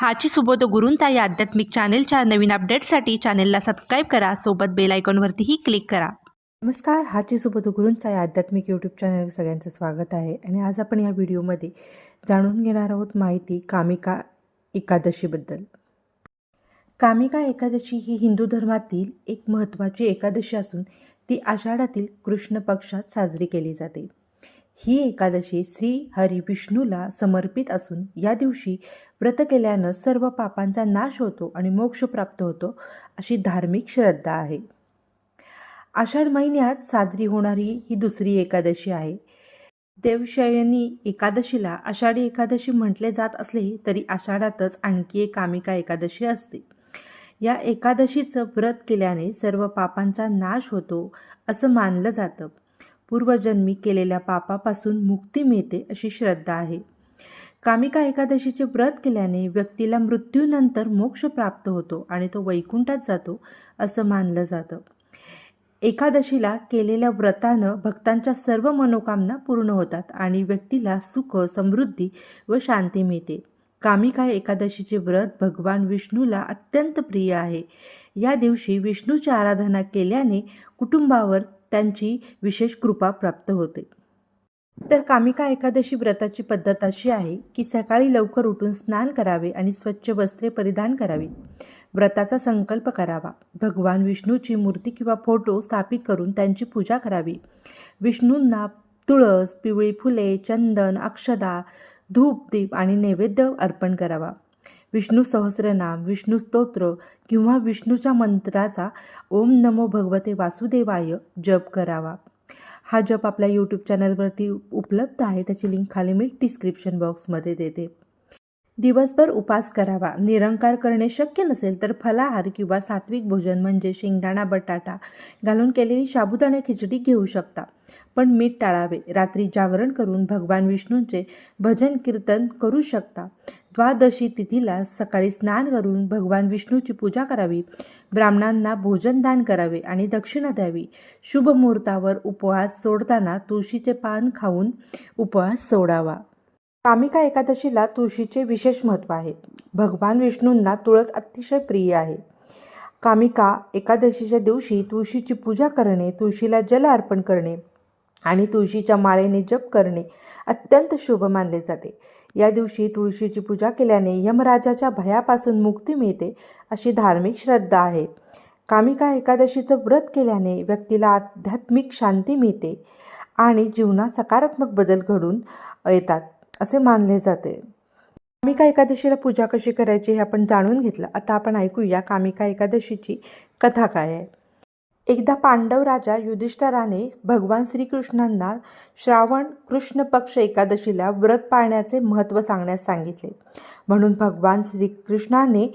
हाची सुबोध गुरूंचा या आध्यात्मिक चॅनेलच्या नवीन अपडेट्ससाठी चॅनेलला सबस्क्राईब करा. सोबत बेल आयकॉनवरतीही क्लिक करा. नमस्कार. हाची सुबोध गुरूंचा या आध्यात्मिक यूट्यूब चॅनल सगळ्यांचं स्वागत आहे. आणि आज आपण या व्हिडिओमध्ये जाणून घेणार आहोत माहिती कामिका एकादशीबद्दल. कामिका एकादशी ही हिंदू धर्मातील एक महत्त्वाची एकादशी असून ती आषाढातील कृष्ण पक्षात साजरी केली जाते. ही एकादशी श्री हरी विष्णूला समर्पित असून या दिवशी व्रत केल्यानं सर्व पापांचा नाश होतो आणि मोक्ष प्राप्त होतो अशी धार्मिक श्रद्धा आहे. आषाढ महिन्यात साजरी होणारी ही दुसरी एकादशी आहे. देवशयनी एकादशीला आषाढी एकादशी म्हटले जात असले तरी आषाढातच आणखी एक कामिका एकादशी असते. या एकादशीचं व्रत केल्याने सर्व पापांचा नाश होतो असं मानलं जातं. पूर्वजन्मी केलेल्या पापापासून मुक्ती मिळते अशी श्रद्धा आहे. कामिका एकादशीचे व्रत केल्याने व्यक्तीला मृत्यूनंतर मोक्ष प्राप्त होतो आणि तो वैकुंठात जातो असं मानलं जातं. एकादशीला केलेल्या व्रतानं भक्तांच्या सर्व मनोकामना पूर्ण होतात आणि व्यक्तीला सुख समृद्धी व शांती मिळते. कामिका एकादशीचे व्रत भगवान विष्णूला अत्यंत प्रिय आहे. या दिवशी विष्णूची आराधना केल्याने कुटुंबावर त्यांची विशेष कृपा प्राप्त होते. तर कामिका एकादशी व्रताची पद्धत अशी आहे की सकाळी लवकर उठून स्नान करावे आणि स्वच्छ वस्त्रे परिधान करावी. व्रताचा संकल्प करावा. भगवान विष्णूची मूर्ती किंवा फोटो स्थापित करून त्यांची पूजा करावी. विष्णूंना तुळस पिवळी फुले चंदन अक्षदा धूप दीप आणि नैवेद्य अर्पण करावा. विष्णू सहस्रनाम विष्णू स्तोत्र किंवा विष्णूच्या मंत्राचा ओम नमो भगवते वासुदेवाय जप करावा. हा जप आपल्या यूट्यूब चॅनलवरती उपलब्ध आहे. त्याची लिंक खाली मी डिस्क्रिप्शन बॉक्समध्ये देते. दिवसभर उपास करावा. निरंकार करणे शक्य नसेल तर फलाहार किंवा सात्विक भोजन म्हणजे शेंगदाणा बटाटा घालून केलेली साबुदाणा खिचडी घेऊ शकता. पण मीठ टाळावे. रात्री जागरण करून भगवान विष्णूंचे भजन कीर्तन करू शकता. द्वादशी तिथीला सकाळी स्नान करून भगवान विष्णूची पूजा करावी. ब्राह्मणांना भोजनदान करावे आणि दक्षिणा द्यावी. शुभ मुहूर्तावर उपवास सोडताना तुळशीचे पान खाऊन उपवास सोडावा. कामिका एकादशीला तुळशीचे विशेष महत्त्व आहे. भगवान विष्णूंना तुळस अतिशय प्रिय आहे. कामिका एकादशीच्या दिवशी तुळशीची पूजा करणे तुळशीला जल अर्पण करणे आणि तुळशीच्या माळेने जप करणे अत्यंत शुभ मानले जाते. या दिवशी तुळशीची पूजा केल्याने यमराजाच्या भयापासून मुक्ती मिळते अशी धार्मिक श्रद्धा आहे. कामिका एकादशीचं व्रत केल्याने व्यक्तीला आध्यात्मिक शांती मिळते आणि जीवनात सकारात्मक बदल घडून येतात असे मानले जाते. कामिका एकादशीला पूजा कशी करायची हे आपण जाणून घेतलं. आता आपण ऐकूया कामिका एकादशीची कथा काय आहे. एकदा पांडव राजा युधिष्ठराने भगवान श्रीकृष्णांना श्रावण कृष्ण पक्ष एकादशीला व्रत पाळण्याचे महत्त्व सांगण्यास सांगितले. म्हणून भगवान श्रीकृष्णाने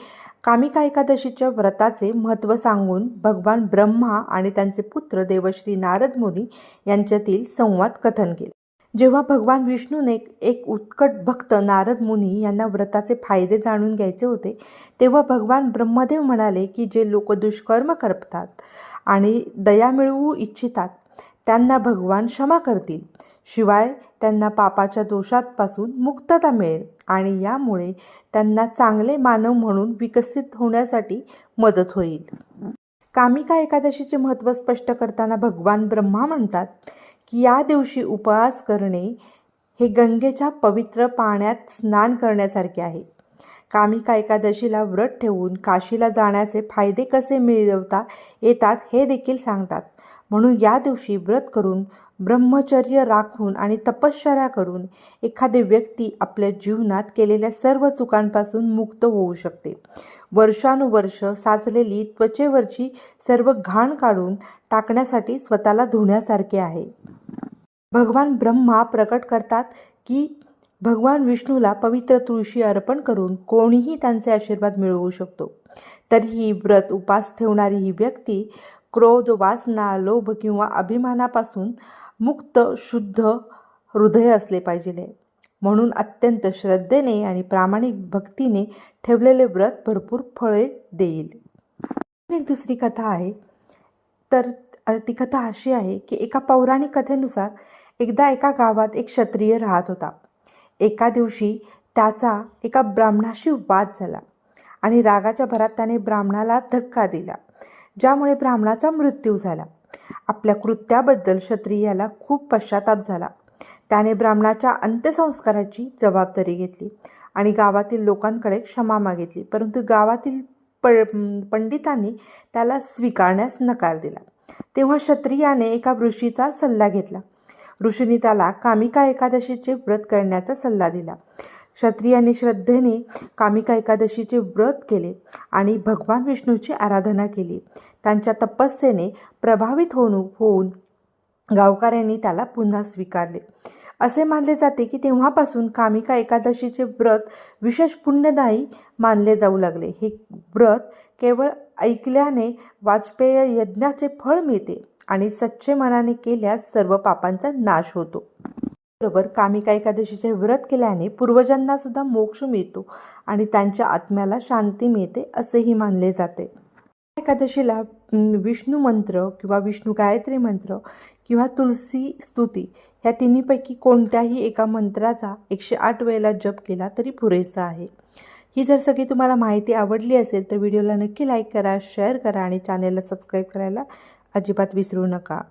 कामिका एकादशीच्या व्रताचे महत्त्व सांगून भगवान ब्रह्मा आणि त्यांचे पुत्र देवश्री नारद मुनी यांच्यातील संवाद कथन केले. जेव्हा भगवान विष्णूने एक उत्कट भक्त नारद मुनी यांना व्रताचे फायदे जाणून घ्यायचे होते तेव्हा भगवान ब्रह्मदेव म्हणाले की जे लोक दुष्कर्म करतात आणि दया मिळवू इच्छितात त्यांना भगवान क्षमा करतील. शिवाय त्यांना पापाच्या दोषांपासून मुक्तता मिळेल आणि यामुळे त्यांना चांगले मानव म्हणून विकसित होण्यासाठी मदत होईल. कामिका एकादशीचे महत्त्व स्पष्ट करताना भगवान ब्रह्मा म्हणतात की या दिवशी उपवास करणे हे गंगेच्या पवित्र पाण्यात स्नान करण्यासारखे आहे. कामिका एकादशीला व्रत ठेवून काशीला जाण्याचे फायदे कसे मिळवता येतात हे देखील सांगतात. म्हणून या दिवशी व्रत करून ब्रह्मचर्य राखून आणि तपश्चर्या करून एखादी व्यक्ती आपल्या जीवनात केलेल्या सर्व चुकांपासून मुक्त होऊ शकते. वर्षानुवर्ष साचलेली त्वचेवरची सर्व घाण काढून टाकण्यासाठी स्वतःला धुण्यासारखे आहे. भगवान ब्रह्मा प्रकट करतात की भगवान विष्णूला पवित्र तुळशी अर्पण करून कोणीही त्यांचे आशीर्वाद मिळवू शकतो. तरीही व्रत उपास ठेवणारी ही व्यक्ती क्रोध वासना लोभ किंवा अभिमानापासून मुक्त शुद्ध हृदय असले पाहिजे म्हणून अत्यंत श्रद्धेने आणि प्रामाणिक भक्तीने ठेवलेले व्रत भरपूर फळे देईल. एक दुसरी कथा आहे. तर ती कथा अशी आहे की एका पौराणिक कथेनुसार एकदा एका गावात एक क्षत्रिय राहत होता. एका दिवशी त्याचा एका ब्राह्मणाशी वाद झाला आणि रागाच्या भरात त्याने ब्राह्मणाला धक्का दिला ज्यामुळे ब्राह्मणाचा मृत्यू झाला. आपल्या कृत्याबद्दल क्षत्रियाला खूप पश्चाताप झाला. त्याने ब्राह्मणाच्या अंत्यसंस्काराची जबाबदारी घेतली आणि गावातील लोकांकडे क्षमा मागितली परंतु गावातील प पंडितांनी त्याला स्वीकारण्यास नकार दिला. तेव्हा क्षत्रियाने एका ऋषीचा सल्ला घेतला. ऋषीने त्याला कामिका एकादशीचे व्रत करण्याचा सल्ला दिला. क्षत्रियाने श्रद्धेने कामिका एकादशीचे व्रत केले आणि भगवान विष्णूची आराधना केली. त्यांच्या तपस्येने प्रभावित होऊन होऊन गावकऱ्यांनी त्याला पुन्हा स्वीकारले. असे मानले जाते की तेव्हापासून कामिका एकादशीचे व्रत विशेष पुण्यदायी मानले जाऊ लागले. हे व्रत केवळ ऐकल्याने वाजपेय यज्ञाचे फळ मिळते. आणि सच्चे मनाने केल्यास सर्व पापांचा नाश होतो. बरोबर कामिका एकादशीचे व्रत केल्याने पूर्वजांना सुद्धा मोक्ष मिळतो आणि त्यांच्या आत्म्याला शांती मिळते असेही मानले जाते. एकादशीला विष्णू मंत्र किंवा विष्णू गायत्री मंत्र किंवा तुलसी स्तुती ह्या तिन्हीपैकी कोणत्याही एका मंत्राचा एकशे आठ वेळेला जप केला तरी पुरेसा आहे. ही जर सगळी तुम्हाला माहिती आवडली असेल तर व्हिडिओला नक्की लाईक करा शेअर करा आणि चॅनेलला सबस्क्राईब करायला अजिबात विसरू नका.